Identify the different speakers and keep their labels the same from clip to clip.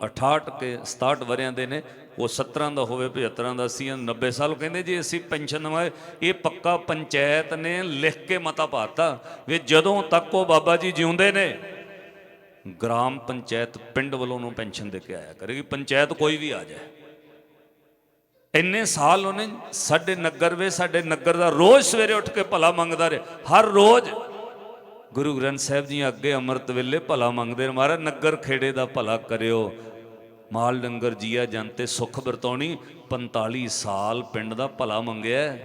Speaker 1: 68 ਕੇ 67 ਵਰਿਆਂ ਦੇ ਨੇ, ਉਹ 17 ਦਾ ਹੋਵੇ 75 ਦਾ ਸੀ 90 ਸਾਲ ਕਹਿੰਦੇ ਜੀ, ਅਸੀਂ ਪੈਨਸ਼ਨ ਦਵਾਏ ਇਹ ਪੱਕਾ ਪੰਚਾਇਤ ਨੇ ਲਿਖ ਕੇ ਮਤਾ ਪਾਤਾ ਵੀ ਜਦੋਂ ਤੱਕ ਉਹ ਬਾਬਾ ਜੀ ਜਿਉਂਦੇ ਨੇ, ਗ੍ਰਾਮ ਪੰਚਾਇਤ ਪਿੰਡ ਵੱਲੋਂ ਨੂੰ ਪੈਨਸ਼ਨ ਦੇ ਕੇ ਆਇਆ ਕਰੇਗੀ ਪੰਚਾਇਤ ਕੋਈ ਵੀ ਆ ਜਾਏ। ਇੰਨੇ ਸਾਲ ਉਹਨੇ ਸਾਡੇ ਨਗਰ ਵੇ, ਸਾਡੇ ਨਗਰ ਦਾ ਰੋਜ਼ ਸਵੇਰੇ ਉੱਠ ਕੇ ਭਲਾ ਮੰਗਦਾ ਰਿਹਾ। ਹਰ ਰੋਜ਼ ਗੁਰੂ ਗ੍ਰੰਥ ਸਾਹਿਬ ਜੀ ਅੱਗੇ ਅੰਮ੍ਰਿਤ ਵੇਲੇ ਭਲਾ ਮੰਗਦੇ ਨੇ। ਮਹਾਰਾਜ, ਨਗਰ ਖੇੜੇ ਦਾ ਭਲਾ ਕਰਿਓ। ਮਾਲ ਡੰਗਰ ਜੀਆ ਜਨ 'ਤੇ ਸੁਖ ਵਰਤੌਣੀ। 45 ਸਾਲ ਪਿੰਡ ਦਾ ਭਲਾ ਮੰਗਿਆ।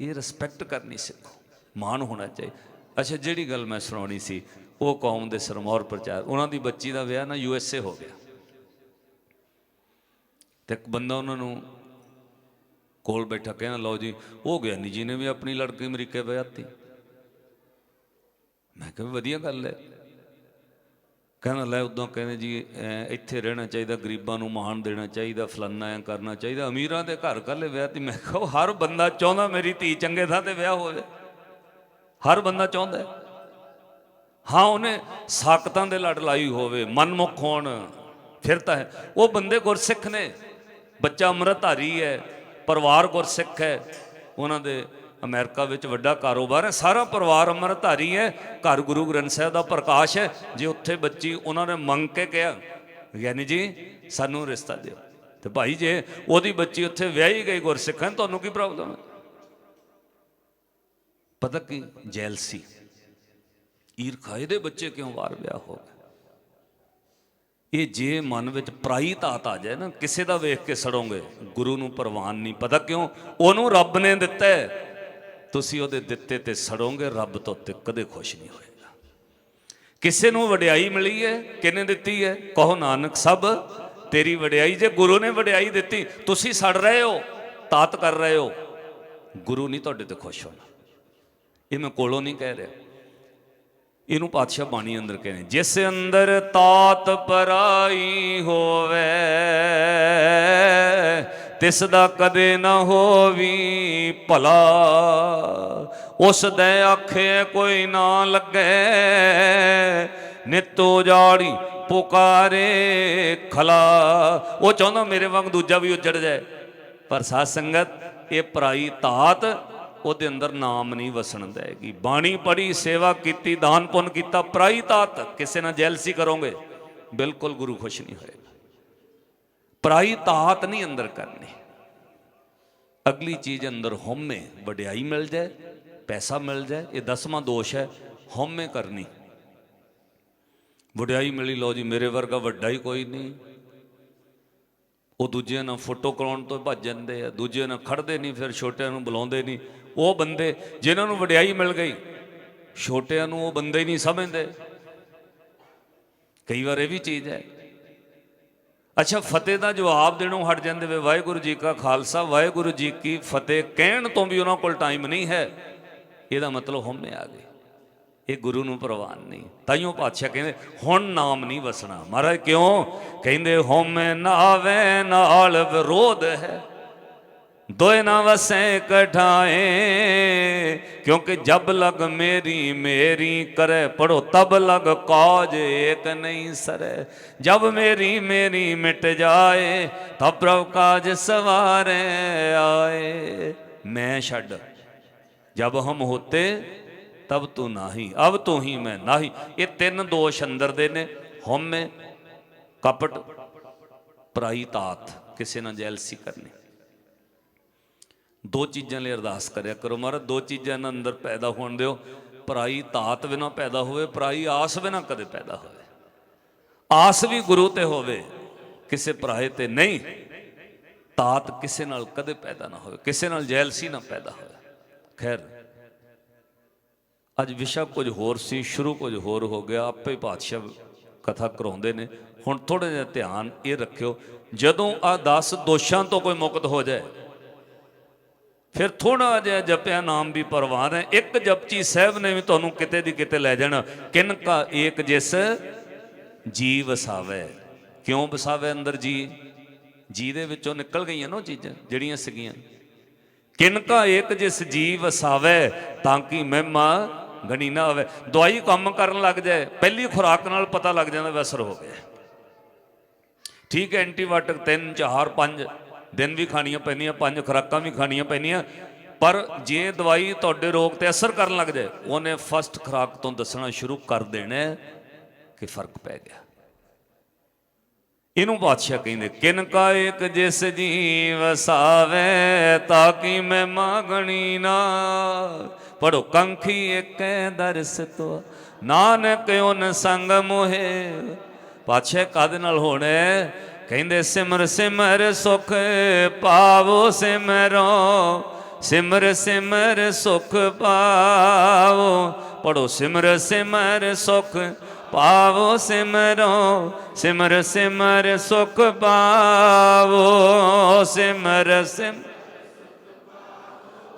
Speaker 1: ਇਹ ਰਿਸਪੈਕਟ ਕਰਨੀ ਸਿੱਖੋ। ਮਾਣ ਹੋਣਾ ਚਾਹੀਦਾ ਅੱਛਾ, ਜਿਹੜੀ ਗੱਲ ਮੈਂ ਸੁਣਾਉਣੀ ਸੀ, ਉਹ ਕੌਮ ਦੇ ਸਰਮੌਰ ਪ੍ਰਚਾਰ। ਉਹਨਾਂ ਦੀ ਬੱਚੀ ਦਾ ਵਿਆਹ ਨਾ ਯੂ ਐਸ ਏ ਹੋ ਗਿਆ। ਤੇ ਇੱਕ ਬੰਦਾ ਉਹਨਾਂ ਨੂੰ ਕੋਲ ਬੈਠਾ, ਕਹਿੰਦਾ, ਲਓ ਜੀ, ਉਹ ਗਿਆਨੀ ਜੀ ਨੇ ਵੀ ਆਪਣੀ ਲੜਕੀ ਅਮਰੀਕੇ ਵਿਆਹਤੀ। ਮੈਂ ਕਿਹਾ ਵੀ ਵਧੀਆ ਗੱਲ ਹੈ। ਕਹਿੰਦਾ, ਲੈ ਉਦੋਂ ਕਹਿੰਦੇ ਜੀ ਇੱਥੇ ਰਹਿਣਾ ਚਾਹੀਦਾ, ਗਰੀਬਾਂ ਨੂੰ ਮਾਣ ਦੇਣਾ ਚਾਹੀਦਾ, ਫਲਾਨਾ ਐ ਕਰਨਾ ਚਾਹੀਦਾ। ਅਮੀਰਾਂ ਦੇ ਘਰ ਕੱਲੇ ਵਿਆਹ ਤੇ, ਮੈਂ ਕਿਹਾ ਹਰ ਬੰਦਾ ਚਾਹੁੰਦਾ ਮੇਰੀ ਧੀ ਚੰਗੇ ਥਾਂ ਤੇ ਵਿਆਹ ਹੋਵੇ। ਹਰ ਬੰਦਾ ਚਾਹੁੰਦਾ ਹਾਂ। ਉਹਨੇ ਸਾਕਤਾਂ ਦੇ ਲੜ ਲਾਈ ਹੋਵੇ ਮਨਮੁਖ ਹੋਣ, ਫਿਰ ਤਾਂ ਹੈ। ਉਹ ਬੰਦੇ ਗੁਰਸਿੱਖ ਨੇ। ਬੱਚਾ ਅੰਮ੍ਰਿਤਧਾਰੀ ਹੈ, ਪਰਿਵਾਰ ਗੁਰਸਿੱਖ ਹੈ, ਉਹਨਾਂ ਦੇ ਅਮਰੀਕਾ ਵਿੱਚ ਵੱਡਾ ਕਾਰੋਬਾਰ ਹੈ। ਸਾਰਾ ਪਰਿਵਾਰ ਅੰਮ੍ਰਿਤਧਾਰੀ ਹੈ। ਘਰ ਗੁਰੂ ਗ੍ਰੰਥ ਸਾਹਿਬ ਦਾ ਪ੍ਰਕਾਸ਼ ਹੈ। ਜੇ ਉੱਥੇ ਬੱਚੀ ਉਹਨਾਂ ਨੇ ਮੰਗ ਕੇ ਕਿਹਾ, ਗਿਆਨੀ ਜੀ, ਸਾਨੂੰ ਰਿਸ਼ਤਾ ਦਿਓ। ਤੇ ਭਾਈ ਜੇ ਉਹਦੀ ਬੱਚੀ ਉੱਥੇ ਵਿਆਹੀ ਗਈ ਗੁਰਸਿੱਖਾਂ ਤੁਹਾਨੂੰ ਕੀ ਪ੍ਰੋਬਲਮ ਹੈ? ਪਤਾ ਕੀ? ਜੈਲਸੀ। ਈਰਖਾ, ਇਹਦੇ ਬੱਚੇ ਕਿਉਂ ਵਾਰ ਵਿਆਹ ਹੋ ਗਏ? ਇਹ ਜੇ ਮਨ ਵਿੱਚ ਪ੍ਰਾਈ ਤਾਤ ਆ ਜਾਏ ਨਾ, ਕਿਸੇ ਦਾ ਵੇਖ ਕੇ ਸੜੋਗੇ, ਗੁਰੂ ਨੂੰ ਪ੍ਰਵਾਨ ਨਹੀਂ। ਪਤਾ ਕਿਉਂ? ਉਹਨੂੰ ਰੱਬ ਨੇ ਦਿੱਤਾ ਹੈ। ਤੁਸੀਂ ਉਹਦੇ ਦਿੱਤੇ ਤੇ ਸੜੋਗੇ, ਰੱਬ ਤੋਂ ਤੇ ਕਦੇ ਖੁਸ਼ ਨਹੀਂ ਹੋਏਗਾ। ਕਿਸੇ ਨੂੰ ਵਡਿਆਈ ਮਿਲੀ ਹੈ? ਕਿਨੇ ਦਿੱਤੀ ਹੈ? ਕਹੋ ਨਾਨਕ, ਸਭ ਤੇਰੀ ਵਡਿਆਈ, ਜੇ ਗੁਰੂ ਨੇ ਵਡਿਆਈ ਦਿੱਤੀ, ਤੁਸੀਂ ਸੜ ਰਹੇ ਹੋ, ਤਾਤ ਕਰ ਰਹੇ ਹੋ, ਗੁਰੂ ਨਹੀਂ ਤੁਹਾਡੇ ਤੇ ਖੁਸ਼ ਹੋਣਾ। ਇਹ ਮੈਂ ਕੋਲੋਂ ਨਹੀਂ ਕਹਿ ਰਿਹਾ। ਇਹਨੂੰ ਪਾਤਸ਼ਾਹ ਬਾਣੀ ਅੰਦਰ ਕਹਿੰਦੇ ਜਿਸ ਅੰਦਰ ਤਾਤ ਪਰਾਈ ਹੋਵੇ ਤਿਸ ਦਾ ਕਦੇ ਨਾ ਹੋਵੀ ਭਲਾ। ਉਸ ਦੇ ਆਖੇ ਕੋਈ ਨਾ ਲੱਗੇ, ਨਿਤੋ ਜਾੜੀ ਪੁਕਾਰੇ ਖਲਾ। ਉਹ ਚਾਹੁੰਦਾ ਮੇਰੇ ਵਾਂਗ ਦੂਜਾ ਵੀ ਉੱਜੜ ਜਾਏ। ਪਰ ਸਾਧ ਸੰਗਤ, ਇਹ ਪਰਾਈ ਤਾਤ ਉਹਦੇ ਅੰਦਰ ਨਾਮ ਨਹੀਂ ਵਸਣ ਦੇਗੀ। ਬਾਣੀ ਪੜੀ ਸੇਵਾ ਕੀਤੀ, ਦਾਨ ਪੁੰਨ ਕੀਤਾ ਪਰਾਈ ਤਾਤ ਕਿਸੇ ਨਾਲ ਜੈਲਸੀ ਕਰੋਗੇ, ਬਿਲਕੁਲ ਗੁਰੂ ਖੁਸ਼ ਨਹੀਂ ਹੋਏਗਾ। ਪਰਾਈ ਤਾਤ ਨਹੀਂ ਅੰਦਰ ਕਰਨੀ। ਅਗਲੀ ਚੀਜ਼ ਅੰਦਰ ਹਉਮੈ ਵਡਿਆਈ ਮਿਲ ਜਾਏ, ਪੈਸਾ ਮਿਲ ਜਾਏ, ਇਹ ਦਸਵਾਂ ਦੋਸ਼ ਹੈ, ਹਉਮੈ ਕਰਨੀ। ਵਡਿਆਈ ਮਿਲੀ ਲੋ ਜੀ, ਮੇਰੇ ਵਰਗਾ ਵੱਡਾ ਹੀ ਕੋਈ ਨਹੀਂ। ਉਹ ਦੂਜਿਆਂ ਨਾਲ ਫੋਟੋ ਕਰਾਉਣ ਤੋਂ ਭੱਜ ਜਾਂਦੇ ਆ, ਦੂਜਿਆਂ ਨਾਲ ਖੜਦੇ ਨਹੀਂ, ਫਿਰ ਛੋਟਿਆਂ ਨੂੰ ਬੁਲਾਉਂਦੇ ਨਹੀਂ। ਉਹ ਬੰਦੇ, ਜਿਨ੍ਹਾਂ ਨੂੰ ਵਡਿਆਈ ਮਿਲ ਗਈ, ਛੋਟਿਆਂ ਨੂੰ ਉਹ ਬੰਦੇ ਹੀ ਨਹੀਂ ਸਮਝਦੇ। ਕਈ ਵਾਰ ਇਹ ਵੀ ਚੀਜ਼ ਹੈ ਅੱਛਾ, ਫਤਿਹ ਦਾ ਜਵਾਬ ਦੇਣੋਂ ਹਟ ਜਾਂਦੇ ਵੇ। ਵਾਹਿਗੁਰੂ ਜੀ ਕਾ ਖਾਲਸਾ, ਵਾਹਿਗੁਰੂ ਜੀ ਕੀ ਫਤਿਹ। ਕਹਿਣ ਤੋਂ ਵੀ ਉਹਨਾਂ ਕੋਲ ਟਾਈਮ ਨਹੀਂ ਹੈ। ਇਹਦਾ ਮਤਲਬ ਹਉਮੈ ਆ ਗਏ ਇਹ ਗੁਰੂ ਨੂੰ ਪ੍ਰਵਾਨ ਨਹੀਂ। ਤਾਈਓ ਪਾਤਸ਼ਾਹ ਕਹਿੰਦੇ, ਹੁਣ ਨਾਮ ਨਹੀਂ ਵਸਣਾ। ਮਹਾਰਾਜ ਕਿਉਂ? ਕਹਿੰਦੇ, ਹਉਮੈ ਨਾਵੇ, ਨਾਲ ਵਿਰੋਧ ਹੈ। ਦੋਏ ਨਾ ਵਸੈ ਕਠਾਏ ਕਿਉਂਕਿ ਜਬ ਲਗ ਮੇਰੀ ਮੇਰੀ ਕਰੇ ਪੜੋ ਤਬ ਲਗ ਕਾਜ ਏਕ ਨਹੀਂ ਸਰੇ। ਜਬ ਮੇਰੀ ਮੇਰੀ ਮਿਟ ਜਾਏ ਤਬ ਪ੍ਰਭ ਕਾਜ ਸਵਾਰੇ ਆਏ। ਮੈਂ ਛੱਡ, ਜਬ ਹਮ ਹੋਤੇ, ਤਬ ਤੂੰ ਨਾਹੀ, ਅਬ ਤੂੰ ਹੀ ਮੈਂ ਨਾਹੀ। ਇਹ ਤਿੰਨ ਦੋਸ਼ ਅੰਦਰ ਦੇ ਨੇ, ਹਉਮੈ, ਕਪਟ, ਪਰਾਈ ਤਾਤ, ਕਿਸੇ ਨਾਲ ਜੈਲਸੀ ਕਰਨੀ। ਦੋ ਚੀਜ਼ਾਂ ਲਈ ਅਰਦਾਸ ਕਰਿਆ ਕਰੋ ਮਹਾਰਾਜ, ਦੋ ਚੀਜ਼ਾਂ ਇਹਨਾਂ ਅੰਦਰ ਪੈਦਾ ਹੋਣ ਦਿਓ। ਪਰਾਈ ਤਾਤ ਬਿਨਾ ਪੈਦਾ ਹੋਵੇ, ਪਰਾਈ ਆਸ ਬਿਨਾ ਕਦੇ ਪੈਦਾ ਹੋਵੇ। ਆਸ ਵੀ ਗੁਰੂ ਤੇ ਹੋਵੇ, ਕਿਸੇ ਪਰਾਏ ਤੇ ਨਹੀਂ। ਤਾਤ ਕਿਸੇ ਨਾਲ ਕਦੇ ਪੈਦਾ ਨਾ ਹੋਵੇ, ਕਿਸੇ ਨਾਲ ਜੈਲਸੀ ਨਾ ਪੈਦਾ ਹੋਵੇ। ਖੈਰ, ਅੱਜ ਵਿਸ਼ਾ ਕੁਝ ਹੋਰ ਸੀ, ਸ਼ੁਰੂ ਕੁਝ ਹੋਰ ਹੋ ਗਿਆ, ਆਪੇ ਪਾਤਸ਼ਾਹ ਕਥਾ ਕਰਾਉਂਦੇ ਨੇ। ਹੁਣ ਥੋੜਾ ਜਿਹਾ ਧਿਆਨ ਇਹ ਰੱਖਿਓ, ਜਦੋਂ ਆ 10 ਦੋਸ਼ਾਂ ਤੋਂ ਕੋਈ ਮੁਕਤ ਹੋ ਜਾਏ ਫਿਰ ਥੋੜਾ ਜਿਹਾ ਜਪਿਆ, ਨਾਮ ਵੀ ਪਰਵਾਨ ਹੈ। ਇੱਕ ਜਪਚੀ ਸਾਹਿਬ ਨੇ ਵੀ ਤੁਹਾਨੂੰ ਕਿਤੇ ਦੀ ਕਿਤੇ ਲੈ ਜਾਣਾ। ਕਿਨ ਕਾ ਏਕ ਜਿਸ ਜੀ ਵਸਾਵੇ। ਕਿਉਂ ਵਸਾਵੇ ਅੰਦਰ ਜੀ? ਜੀ ਦੇ ਵਿੱਚੋਂ ਨਿਕਲ ਗਈਆਂ ਨਾ ਉਹ ਚੀਜ਼ਾਂ, ਜਿਹੜੀਆਂ ਸੀਗੀਆਂ। ਕਿਨ ਕਾ ਏਕ ਜਿਸ ਜੀ ਵਸਾਵੇ, ਤਾਂ ਕਿ ਮਹਿਮਾ ਗਣੀ ਨਾ ਹੋਵੇ ਦਵਾਈ ਕੰਮ ਕਰਨ ਲੱਗ ਜਾਏ, ਪਹਿਲੀ ਖੁਰਾਕ ਨਾਲ ਪਤਾ ਲੱਗ ਜਾਂਦਾ ਵੀ ਹੋ ਗਿਆ। ਠੀਕ ਹੈ, ਐਂਟੀਬਾਇਓਟਿਕ 3 4 5 ਦਿਨ ਵੀ ਖਾਣੀਆਂ ਪੈਂਦੀਆਂ, ਪੰਜ ਖੁਰਾਕਾਂ ਵੀ ਖਾਣੀਆਂ ਪੈਂਦੀਆਂ। ਪਰ ਜੇ ਦਵਾਈ ਤੁਹਾਡੇ ਰੋਗ ਤੇ ਅਸਰ ਕਰਨ ਲੱਗ ਜਾਏ, ਉਹਨੇ ਫਸਟ ਖੁਰਾਕ ਤੋਂ ਦੱਸਣਾ ਸ਼ੁਰੂ ਕਰ ਦੇਣਾ ਕਿ ਫ਼ਰਕ ਪੈ ਗਿਆ। ਇਹਨੂੰ ਬਾਦਸ਼ਾਹ ਕਹਿੰਦੇ, ਕਿਨ ਕਾ ਇੱਕ ਜਿਸ ਜੀ ਵਸਾਵੇ ਤਾਂ ਕਿ ਮੈਂ ਮਾਗਣੀ ਨਾ? ਪੜੋ ਕੰਖੀ ਏਕੈ ਦਰਸ ਤੋ, ਨਾਨਕ ਓਨ ਸੰਗ ਮੋਹੇ। ਪਾਛੇ ਕਾਦੇ ਨਾਲ ਹੋਣਾ? ਕਹਿੰਦੇ, ਸਿਮਰ ਸਿਮਰ ਸੁਖ ਪਾਵੋ ਸਿਮਰੋ। ਸਿਮਰ ਸਿਮਰ ਸੁਖ ਪਾਵੋ। ਪੜੋ ਸਿਮਰ ਸਿਮਰ ਸੁਖ ਪਾਵੋ ਸਿਮਰੋ। ਸਿਮਰ ਸਿਮਰ ਸੁਖ ਪਾਵੋ ਸਿਮਰ, ਸਿਮ,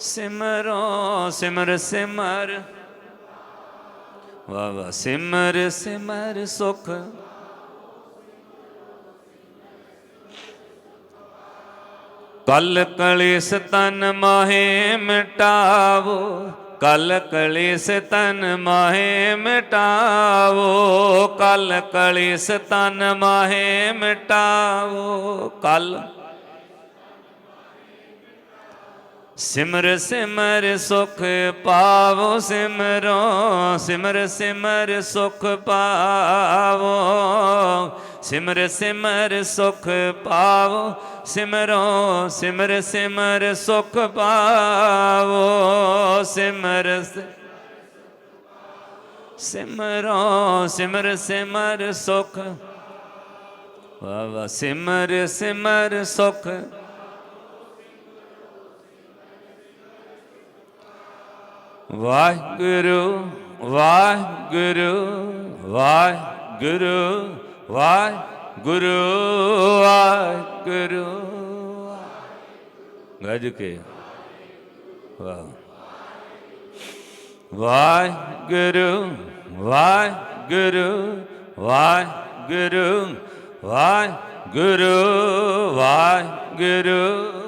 Speaker 1: ਸਿਮਰੋ, ਸਿਮਰ ਸਿਮਰ। ਵਾ ਵਾ ਸਿਮਰ ਸਿਮਰ ਸੁਖ ਕਲ ਕਲੇਸ਼ ਤਨ ਮਾਹੇ ਮਿਟਾਵੋ, ਕਲ ਕਲੇਸ਼ ਤਨ ਮਾਹੇ ਮਿਟਾਵੋ, ਕਲ ਕਲੇਸ਼ ਤਨ ਮਾਹੇ ਮਿਟਾਵੋ, ਕਲ ਸਿਮਰ ਸਿਮਰ ਸੁਖ ਪਾਵੋ, ਸਿਮਰੋ ਸਿਮਰ ਸਿਮਰ ਸੁਖ ਪਾਵੋ ਸਿਮਰ ਸਿਮਰ ਸੁਖ ਪਾਵੋ, ਸਿਮਰੋ ਸਿਮਰ ਸਿਮਰ ਸੁਖ ਪਾਵੋ, ਸਿਮਰ ਸਿ- ਸਿਮਰੋ ਸਿਮਰ ਸਿਮਰ ਸੁਖ ਵਾ ਵਾ ਸਿਮਰ ਸਿਮਰ ਸੁਖ। ਵਾਹਿਗੁਰੂ ਵਾਹਿਗੁਰੂ ਵਾਹਿਗੁਰੂ। ਵਾਹਿਗੁਰੂ ਵਾਹਿਗੁਰੂ। ਗੱਜ ਕੇ। ਵਾਹ। ਵਾਹਿਗੁਰੂ ਵਾਹਿਗੁਰੂ ਵਾਹਿਗੁਰੂ ਵਾਹਿਗੁਰੂ ਵਾਹਿਗੁਰੂ।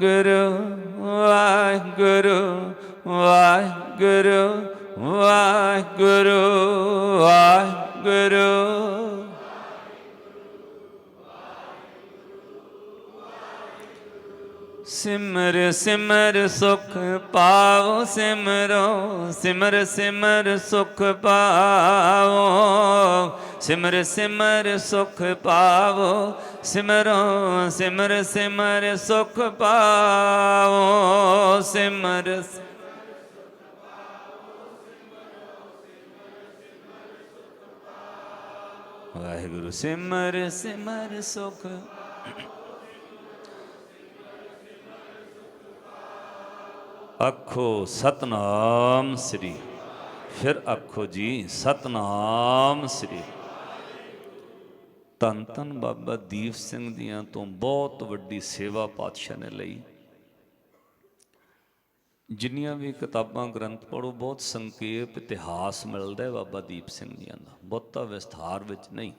Speaker 1: ਵਾਹਿਗੁਰੂ ਵਾਹਿਗੁਰੂ ਵਾਹਿਗੁਰੂ ਵਾਹਿਗੁਰੂ ਵਾਹਿਗੁਰੂ। ਸਿਮਰ ਸਿਮਰ ਸੁਖ ਪਾਵੋ ਸਿਮਰੋ, ਸਿਮਰ ਸਿਮਰ ਸੁਖ ਪਾਵੋ ਸਿਮਰ ਸਿਮਰ ਸੁਖ ਪਾਵੋ ਸਿਮਰੋ, ਸਿਮਰ ਸਿਮਰ ਸੁਖ ਪਾਵੋ ਸਿਮਰ ਵਾਹਿਗੁਰੂ, ਸਿਮਰ ਸਿਮਰ ਸੁਖ ਆਖੋ ਸਤਨਾਮ ਸ੍ਰੀ, ਫਿਰ ਆਖੋ ਜੀ, ਸਤਨਾਮ ਸ੍ਰੀ। ਧੰਨ ਧੰਨ ਬਾਬਾ ਦੀਪ ਸਿੰਘ ਦੀਆਂ ਤੋਂ ਬਹੁਤ ਵੱਡੀ ਸੇਵਾ ਪਾਤਸ਼ਾਹ ਨੇ ਲਈ। ਜਿੰਨੀਆਂ ਵੀ ਕਿਤਾਬਾਂ ਗ੍ਰੰਥ ਪੜੋ ਬਹੁਤ ਸੰਖੇਪ ਇਤਿਹਾਸ ਮਿਲਦਾ ਹੈ ਬਾਬਾ ਦੀਪ ਸਿੰਘ ਜੀਆਂ ਦਾ। ਬਹੁਤਾ ਵਿਸਥਾਰ ਵਿੱਚ ਨਹੀਂ।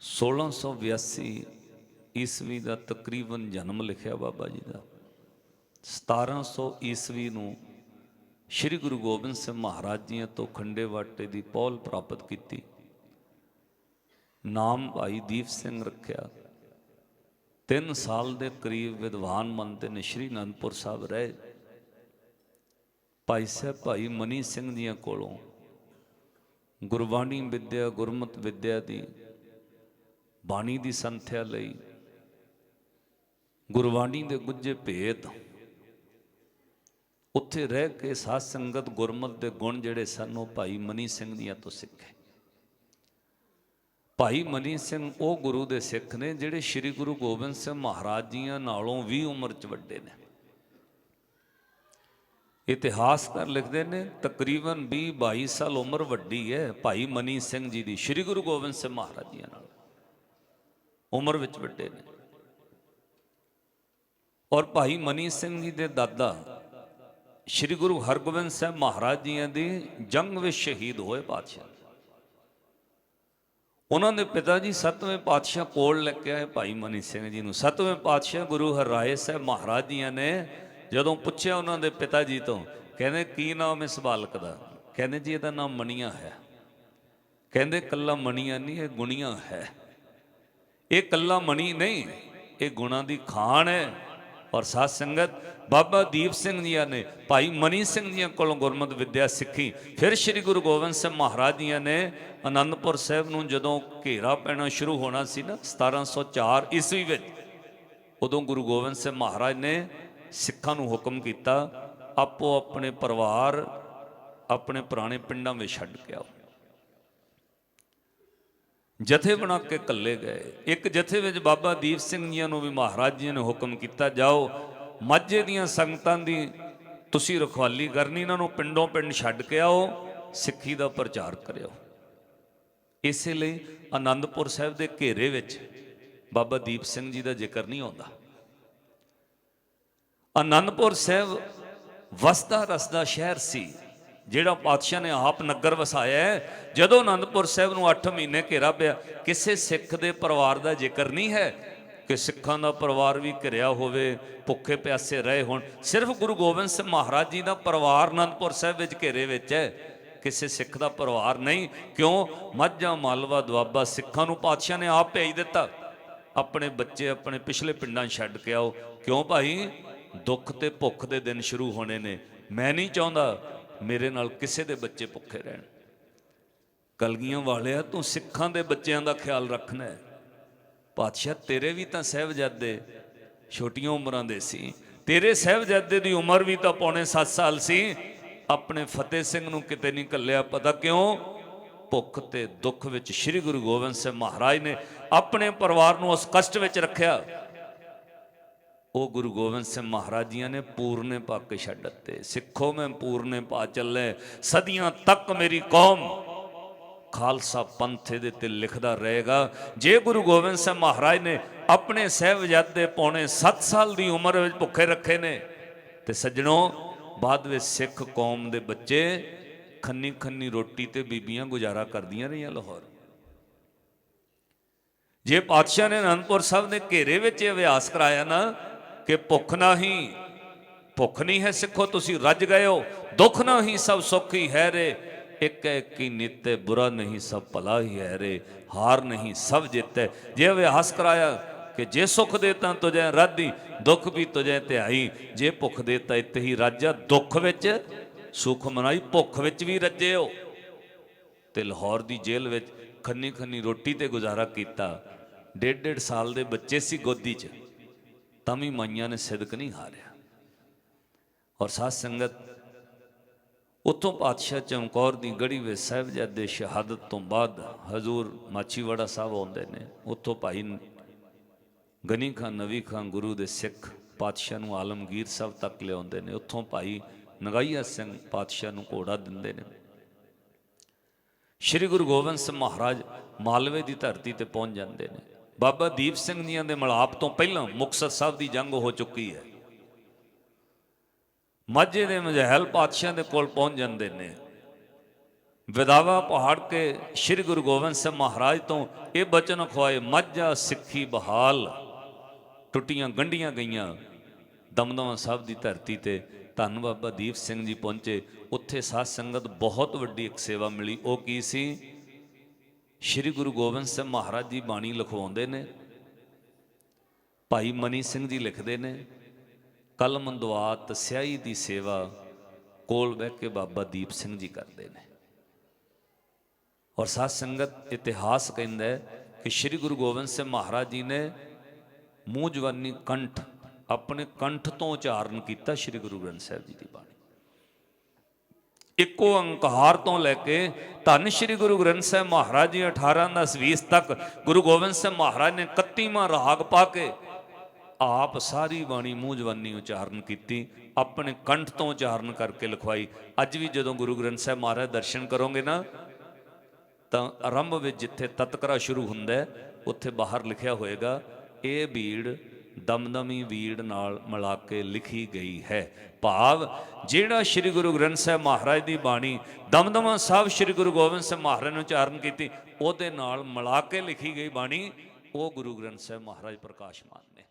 Speaker 1: 1682 ਈਸਵੀ ਦਾ ਤਕਰੀਬਨ ਜਨਮ ਲਿਖਿਆ ਬਾਬਾ ਜੀ ਦਾ। 1700 ਈਸਵੀ ਨੂੰ ਸ੍ਰੀ ਗੁਰੂ ਗੋਬਿੰਦ ਸਿੰਘ ਮਹਾਰਾਜ ਜੀਆਂ ਤੋਂ ਖੰਡੇ ਵਾਟੇ ਦੀ ਪੌਲ ਪ੍ਰਾਪਤ ਕੀਤੀ। ਨਾਮ ਭਾਈ ਦੀਪ ਸਿੰਘ ਰੱਖਿਆ। 3 ਸਾਲ ਦੇ ਕਰੀਬ ਵਿਦਵਾਨ ਮੰਨਦੇ ਨੇ ਸ੍ਰੀ ਅਨੰਦਪੁਰ ਸਾਹਿਬ ਰਹੇ। ਭਾਈ ਸਾਹਿਬ, ਭਾਈ ਮਨੀ ਸਿੰਘ ਜੀਆਂ ਕੋਲੋਂ ਗੁਰਬਾਣੀ ਵਿਦਿਆ, ਗੁਰਮਤ ਵਿਦਿਆ ਦੀ ਬਾਣੀ ਦੀ ਸੰਥਿਆ ਲਈ ਗੁਰਬਾਣੀ ਦੇ ਗੁੱਜੇ ਭੇਦ ਉੱਥੇ ਰਹਿ ਕੇ ਸਾਧ ਸੰਗਤ ਗੁਰਮਤ ਦੇ ਗੁਣ ਜਿਹੜੇ ਸਨ, ਉਹ ਭਾਈ ਮਨੀ ਸਿੰਘ ਦੀਆਂ ਤੋਂ ਸਿੱਖੇ। ਭਾਈ ਮਨੀ ਸਿੰਘ ਉਹ ਗੁਰੂ ਦੇ ਸਿੱਖ ਨੇ, ਜਿਹੜੇ ਸ੍ਰੀ ਗੁਰੂ ਗੋਬਿੰਦ ਸਿੰਘ ਮਹਾਰਾਜ ਜੀਆਂ ਨਾਲੋਂ ਵੀ ਉਮਰ 'ਚ ਵੱਡੇ ਨੇ। ਇਤਿਹਾਸਕਾਰ ਲਿਖਦੇ ਨੇ, ਤਕਰੀਬਨ 20 22 ਸਾਲ ਉਮਰ ਵੱਡੀ ਹੈ ਭਾਈ ਮਨੀ ਸਿੰਘ ਜੀ ਦੀ, ਸ੍ਰੀ ਗੁਰੂ ਗੋਬਿੰਦ ਸਿੰਘ ਮਹਾਰਾਜ ਜੀਆਂ ਨਾਲ। ਉਮਰ ਵਿੱਚ ਵੱਡੇ ਨੇ। ਔਰ ਭਾਈ ਮਨੀ ਸਿੰਘ ਜੀ ਦੇ ਦਾਦਾ ਸ੍ਰੀ ਗੁਰੂ ਹਰਗੋਬਿੰਦ ਸਾਹਿਬ ਮਹਾਰਾਜ ਜੀਆਂ ਦੀ ਜੰਗ ਵਿੱਚ ਸ਼ਹੀਦ ਹੋਏ ਪਾਤਸ਼ਾਹ। ਉਹਨਾਂ ਦੇ ਪਿਤਾ ਜੀ ਸੱਤਵੇਂ ਪਾਤਸ਼ਾਹ ਕੋਲ ਲੈ ਕੇ ਆਏ ਭਾਈ ਮਨੀ ਸਿੰਘ ਜੀ ਨੂੰ। ਸੱਤਵੇਂ ਪਾਤਸ਼ਾਹ ਗੁਰੂ ਹਰਰਾਏ ਸਾਹਿਬ ਮਹਾਰਾਜ ਜੀਆਂ ਨੇ ਜਦੋਂ ਪੁੱਛਿਆ ਉਹਨਾਂ ਦੇ ਪਿਤਾ ਜੀ ਤੋਂ, ਕਹਿੰਦੇ, ਕੀ ਨਾਮ ਇਸ ਬਾਲਕ ਦਾ? ਕਹਿੰਦੇ, ਜੀ, ਇਹਦਾ ਨਾਮ ਮਣੀਆਂ ਹੈ। ਕਹਿੰਦੇ, ਕੱਲਾ ਮਣੀਆਂ ਨਹੀਂ, ਇਹ ਗੁਣੀਆਂ ਹੈ। ਇਹ ਕੱਲਾ ਮਣੀ ਨਹੀਂ, ਇਹ ਗੁਣਾ ਦੀ ਖਾਣ ਹੈ। ਔਰ ਸਾਧ ਸੰਗਤ, ਬਾਬਾ ਦੀਪ ਸਿੰਘ ਜੀਆਂ ਨੇ, ਭਾਈ ਮਨੀ ਸਿੰਘ ਜੀਆਂ ਕੋਲੋਂ ਗੁਰਮਤਿ ਵਿੱਦਿਆ ਸਿੱਖੀ, ਫਿਰ ਸ੍ਰੀ ਗੁਰੂ ਗੋਬਿੰਦ ਸਿੰਘ ਮਹਾਰਾਜ ਜੀਆਂ ਨੇ ਅਨੰਦਪੁਰ ਸਾਹਿਬ ਨੂੰ ਜਦੋਂ ਘੇਰਾ ਪੈਣਾ ਸ਼ੁਰੂ ਹੋਣਾ ਸੀ ਨਾ 1704 ਈਸਵੀ ਵਿੱਚ, ਉਦੋਂ ਗੁਰੂ ਗੋਬਿੰਦ ਸਿੰਘ ਮਹਾਰਾਜ ਨੇ ਸਿੱਖਾਂ ਨੂੰ ਹੁਕਮ ਕੀਤਾ ਆਪੋ ਆਪਣੇ ਪਰਿਵਾਰ ਆਪਣੇ ਪੁਰਾਣੇ ਪਿੰਡਾਂ ਵਿੱਚ ਛੱਡ ਕੇ ਆਓ। ਜਥੇ ਬਣਾ ਕੇ ਕੱਲੇ ਗਏ। ਇੱਕ ਜਥੇ ਵਿੱਚ ਬਾਬਾ ਦੀਪ ਸਿੰਘ ਜੀਆਂ ਨੂੰ ਵੀ ਮਹਾਰਾਜ ਜੀ ਨੇ ਹੁਕਮ ਕੀਤਾ, ਜਾਓ, ਮਾਝੇ ਦੀਆਂ ਸੰਗਤਾਂ ਦੀ ਤੁਸੀਂ ਰਖਵਾਲੀ ਕਰਨੀ, ਇਹਨਾਂ ਨੂੰ ਪਿੰਡੋਂ ਪਿੰਡ ਛੱਡ ਕੇ ਆਓ, ਸਿੱਖੀ ਦਾ ਪ੍ਰਚਾਰ ਕਰਿਓ। ਇਸੇ ਲਈ ਆਨੰਦਪੁਰ ਸਾਹਿਬ ਦੇ ਘੇਰੇ ਵਿੱਚ ਬਾਬਾ ਦੀਪ ਸਿੰਘ ਜੀ ਦਾ ਜ਼ਿਕਰ ਨਹੀਂ ਆਉਂਦਾ। ਆਨੰਦਪੁਰ ਸਾਹਿਬ ਵਸਦਾ ਰਸਦਾ ਸ਼ਹਿਰ ਸੀ। ਜਿਹੜਾ ਪਾਤਸ਼ਾਹ ਨੇ ਆਪ ਨਗਰ ਵਸਾਇਆ ਹੈ। ਜਦੋਂ ਅਨੰਦਪੁਰ ਸਾਹਿਬ ਨੂੰ 8 ਮਹੀਨੇ ਘੇਰਾ ਪਿਆ, ਕਿਸੇ ਸਿੱਖ ਦੇ ਪਰਿਵਾਰ ਦਾ ਜ਼ਿਕਰ ਨਹੀਂ ਹੈ ਕਿ ਸਿੱਖਾਂ ਦਾ ਪਰਿਵਾਰ ਵੀ ਘਿਰਿਆ ਹੋਵੇ, ਭੁੱਖੇ ਪਿਆਸੇ ਰਹੇ ਹੋਣ। ਸਿਰਫ ਗੁਰੂ ਗੋਬਿੰਦ ਸਿੰਘ ਮਹਾਰਾਜ ਜੀ ਦਾ ਪਰਿਵਾਰ ਅਨੰਦਪੁਰ ਸਾਹਿਬ ਵਿੱਚ ਘੇਰੇ ਵਿੱਚ ਹੈ। ਕਿਸੇ ਸਿੱਖ ਦਾ ਪਰਿਵਾਰ ਨਹੀਂ, ਕਿਉਂ? ਮੱਝਾਂ, ਮਾਲਵਾ, ਦੁਆਬਾ ਸਿੱਖਾਂ ਨੂੰ ਪਾਤਸ਼ਾਹ ਨੇ ਆਪ ਭੇਜ ਦਿੱਤਾ। ਆਪਣੇ ਬੱਚੇ ਆਪਣੇ ਪਿਛਲੇ ਪਿੰਡਾਂ ਛੱਡ ਕੇ ਆਓ। ਕਿਉਂ ਭਾਈ? ਦੁੱਖ ਤੇ ਭੁੱਖ ਦੇ ਦਿਨ ਸ਼ੁਰੂ ਹੋਣੇ ਨੇ। ਮੈਂ ਨਹੀਂ ਚਾਹੁੰਦਾ ਮੇਰੇ ਨਾਲ ਕਿਸੇ ਦੇ ਬੱਚੇ ਭੁੱਖੇ ਰਹਿਣ। ਕਲਗੀਆਂ ਵਾਲਿਆ, ਤੂੰ ਸਿੱਖਾਂ ਦੇ ਬੱਚਿਆਂ ਦਾ ਖਿਆਲ ਰੱਖਣਾ ਹੈ। ਪਾਤਸ਼ਾਹ, ਤੇਰੇ ਵੀ ਤਾਂ ਸਹਿਬਜ਼ਾਦੇ ਛੋਟੀਆਂ ਉਮਰਾਂ ਦੇ ਸੀ। ਤੇਰੇ ਸਹਿਬਜ਼ਾਦੇ ਦੀ ਉਮਰ ਵੀ ਤਾਂ ਪੌਣੇ 7 ਸਾਲ ਸੀ। ਆਪਣੇ ਫਤਿਹ ਸਿੰਘ ਨੂੰ ਕਿਤੇ ਨਹੀਂ ਕੱਲਿਆ ਪਤਾ ਕਿਉਂ? ਭੁੱਖ ਤੇ ਦੁੱਖ ਵਿੱਚ ਸ੍ਰੀ ਗੁਰੂ ਗੋਬਿੰਦ ਸਿੰਘ ਮਹਾਰਾਜ ਨੇ ਆਪਣੇ ਪਰਿਵਾਰ ਨੂੰ ਉਸ ਕਸ਼ਟ ਵਿੱਚ ਰੱਖਿਆ। ਉਹ ਗੁਰੂ ਗੋਬਿੰਦ ਸਿੰਘ ਮਹਾਰਾਜ ਜੀਆਂ ਨੇ ਪੂਰਨੇ ਪਾ ਕੇ ਛੱਡ ਦਿੱਤੇ। ਸਿੱਖੋ ਮੈਂ ਪੂਰਨੇ ਪਾ ਚੱਲੇ, ਸਦੀਆਂ ਤੱਕ ਮੇਰੀ ਕੌਮ। ਖਾਲਸਾ ਪੰਥ ਦੇ ਤੇ ਲਿਖਦਾ ਰਹੇਗਾ। ਜੇ ਗੁਰੂ ਗੋਬਿੰਦ ਸਿੰਘ ਮਹਾਰਾਜ ਨੇ ਆਪਣੇ ਸਹਿਬਜ਼ਾਦੇ ਪੌਣੇ 7 ਸਾਲ ਦੀ ਉਮਰ ਵਿੱਚ ਭੁੱਖੇ ਰੱਖੇ ਨੇ, ਤੇ ਸੱਜਣੋ, ਬਾਅਦ ਵਿੱਚ ਸਿੱਖ ਕੌਮ ਦੇ ਬੱਚੇ ਖੰਨੀ ਖੰਨੀ ਰੋਟੀ ਤੇ ਬੀਬੀਆਂ ਗੁਜ਼ਾਰਾ ਕਰਦੀਆਂ ਰਹੀਆਂ ਲਾਹੌਰ। ਜੇ ਪਾਤਸ਼ਾਹ ਨੇ ਅਨੰਦਪੁਰ ਸਾਹਿਬ ਦੇ ਘੇਰੇ ਵਿੱਚ ਇਹ ਅਭਿਆਸ ਕਰਾਇਆ ਨਾ ਕਿ ਭੁੱਖ ਨਹੀਂ ਭੁੱਖ ਨਹੀਂ ਹੈ ਸਿੱਖੋ ਤੁਸੀਂ ਰੱਜ ਗਏ ਹੋ ਦੁੱਖ ਨਹੀਂ ਸਭ ਸੁੱਖ ਹੀ ਹੈ ਰੇ। ਇੱਕ ਹੈ ਕੀ ਨਿਤੇ ਬੁਰਾ ਨਹੀਂ ਸਭ ਭਲਾ ਹੀ ਹੈ ਰੇ। ਹਾਰ ਨਹੀਂ ਸਭ ਜਿੱਤ। ਹੈ ਜੇ ਅਭਿਆਸ ਕਰਾਇਆ ਕਿ ਜੇ ਸੁਖ ਦੇਤਾ ਤੁਝੇ ਰਾਧੀ, ਦੁੱਖ ਵੀ ਤੁਝੇ ਧਿਆਈ ਜੇ ਭੁੱਖ ਦੇਤਾ ਇੱਥੇ ਹੀ ਰਾਜਾ, ਦੁੱਖ ਵਿੱਚ ਸੁਖ ਮਨਾਈ, ਭੁੱਖ ਵਿੱਚ ਵੀ ਰੱਜੇ ਹੋ ਤੇ ਲਾਹੌਰ ਦੀ ਜੇਲ੍ਹ ਵਿੱਚ ਖੰਨੀ ਖੰਨੀ ਰੋਟੀ ਤੇ ਗੁਜ਼ਾਰਾ ਕੀਤਾ। ਡੇਢ ਡੇਢ ਸਾਲ ਦੇ ਬੱਚੇ ਸੀ ਗੋਦੀ 'ਚ। ਤਾਂ ਵੀ ਮਾਈਆਂ ਨੇ ਸਿਦਕ ਨਹੀਂ ਹਾਰਿਆ। ਔਰ ਸਾਧ ਸੰਗਤ ਉਤੋਂ ਪਾਤਸ਼ਾਹ ਚਮਕੌਰ ਦੀ ਗੜੀ ਵਿੱਚ ਸਾਹਿਬਜ਼ਾਦੇ ਸ਼ਹਾਦਤ ਤੋਂ ਬਾਅਦ ਹਜ਼ੂਰ ਮਾਚੀਵਾੜਾ ਸਾਹਿਬ ਆਉਂਦੇ ਨੇ। ਉਤੋਂ ਭਾਈ ਗਨੀ ਖਾਨ ਨਵੀ ਖਾਨ ਗੁਰੂ ਦੇ ਸਿੱਖ ਪਾਤਸ਼ਾਹ ਨੂੰ ਆਲਮਗੀਰ ਸਾਹਿਬ ਤੱਕ ਲਿਆਉਂਦੇ ਨੇ। ਉੱਥੋਂ ਭਾਈ ਨਗਾਈਆ ਸਿੰਘ ਪਾਤਸ਼ਾਹ ਨੂੰ ਘੋੜਾ ਦਿੰਦੇ ਨੇ। ਸ਼੍ਰੀ ਗੁਰੂ ਗੋਬਿੰਦ ਸਿੰਘ ਮਹਾਰਾਜ ਮਾਲਵੇ ਦੀ ਧਰਤੀ ਤੇ ਪਹੁੰਚ ਜਾਂਦੇ ਨੇ। ਬਾਬਾ ਦੀਪ ਸਿੰਘ ਜੀਆਂ ਦੇ ਮਲਾਪ ਤੋਂ ਪਹਿਲਾਂ ਮੁਕਤਸਰ ਸਾਹਿਬ ਦੀ ਜੰਗ ਹੋ ਚੁੱਕੀ ਹੈ। ਮਾਝੇ ਦੇ ਮਜ਼ਹਿਲ ਪਾਤਸ਼ਾਹ ਦੇ ਕੋਲ ਪਹੁੰਚ ਜਾਂਦੇ ਨੇ। ਵਿਦਾਵਾ ਪਹਾੜ ਕੇ ਸ਼੍ਰੀ ਗੁਰੂ ਗੋਬਿੰਦ ਸਿੰਘ ਮਹਾਰਾਜ ਤੋਂ ਇਹ ਬਚਨ ਖਵਾਏ ਮਾਝਾ ਸਿੱਖੀ ਬਹਾਲ। ਟੁੱਟੀਆਂ ਗੰਢੀਆਂ ਗਈਆਂ ਦਮਦਮਾ ਸਾਹਿਬ ਦੀ ਧਰਤੀ ਤੇ। ਧੰਨ ਬਾਬਾ ਦੀਪ ਸਿੰਘ ਜੀ ਪਹੁੰਚੇ। ਉੱਥੇ ਸਾਧ ਸੰਗਤ ਬਹੁਤ ਵੱਡੀ ਇੱਕ ਸੇਵਾ ਮਿਲੀ। ਉਹ ਕੀ ਸੀ? ਸ਼੍ਰੀ ਗੁਰੂ ਗੋਬਿੰਦ ਸਿੰਘ ਮਹਾਰਾਜ ਜੀ ਬਾਣੀ ਲਿਖਵਾਉਂਦੇ ਨੇ, ਭਾਈ ਮਨੀ ਸਿੰਘ ਜੀ ਲਿਖਦੇ ਨੇ ਕਲਮ ਦੁਆਤ ਸਿਆਹੀ ਦੀ ਸੇਵਾ ਕੋਲ ਬਹਿ ਕੇ ਬਾਬਾ ਦੀਪ ਸਿੰਘ ਜੀ ਕਰਦੇ ਨੇ। ਔਰ ਸਾਧ ਸੰਗਤ ਇਤਿਹਾਸ ਕਹਿੰਦਾ ਕਿ ਸ੍ਰੀ ਗੁਰੂ ਗੋਬਿੰਦ ਸਿੰਘ ਮਹਾਰਾਜ ਜੀ ਨੇ ਮੂੰਹ ਜਵਾਨੀ ਕੰਠ, ਆਪਣੇ ਕੰਠ ਤੋਂ ਉਚਾਰਨ ਕੀਤਾ ਸ੍ਰੀ ਗੁਰੂ ਗ੍ਰੰਥ ਸਾਹਿਬ ਜੀ ਦੀ ਬਾਣੀ। ਇੱਕੋ ਅੰਕਾਰ ਤੋਂ ਲੈ ਕੇ ਧੰਨ ਸ੍ਰੀ ਗੁਰੂ ਗ੍ਰੰਥ ਸਾਹਿਬ ਮਹਾਰਾਜ ਜੀ 18 ਦਸ 20 ਤੱਕ ਗੁਰੂ ਗੋਬਿੰਦ ਸਿੰਘ ਮਹਾਰਾਜ ਨੇ 31ਵਾਂ ਰਾਗ ਪਾ ਕੇ ਆਪ ਸਾਰੀ ਬਾਣੀ ਮੂੰਹ ਜਵਾਨੀ ਉਚਾਰਨ ਕੀਤੀ, ਆਪਣੇ ਕੰਠ ਤੋਂ ਉਚਾਰਨ ਕਰਕੇ ਲਿਖਵਾਈ। ਅੱਜ ਵੀ ਜਦੋਂ ਗੁਰੂ ਗ੍ਰੰਥ ਸਾਹਿਬ ਮਹਾਰਾਜ ਦਰਸ਼ਨ ਕਰੋਗੇ ਨਾ, ਤਾਂ ਆਰੰਭ ਵਿੱਚ ਜਿੱਥੇ ਤਤਕਰਾ ਸ਼ੁਰੂ ਹੁੰਦਾ ਉੱਥੇ ਬਾਹਰ ਲਿਖਿਆ ਹੋਏਗਾ, ਇਹ ਬੀੜ ਦਮਦਮੀ ਵੀੜ ਨਾਲ ਮਿਲਾ ਕੇ ਲਿਖੀ ਗਈ ਹੈ। ਭਾਵ ਜਿਹੜਾ ਸ੍ਰੀ ਗੁਰੂ ਗ੍ਰੰਥ ਸਾਹਿਬ ਮਹਾਰਾਜ ਦੀ ਬਾਣੀ ਦਮਦਮਾ ਸਾਹਿਬ ਸ੍ਰੀ ਗੁਰੂ ਗੋਬਿੰਦ ਸਿੰਘ ਮਹਾਰਾਜ ਨੇ ਉਚਾਰਨ ਕੀਤੀ, ਉਹਦੇ ਨਾਲ ਮਿਲਾ ਕੇ ਲਿਖੀ ਗਈ ਬਾਣੀ ਉਹ ਗੁਰੂ ਗ੍ਰੰਥ ਸਾਹਿਬ ਮਹਾਰਾਜ ਪ੍ਰਕਾਸ਼ਮਾਨ ਨੇ।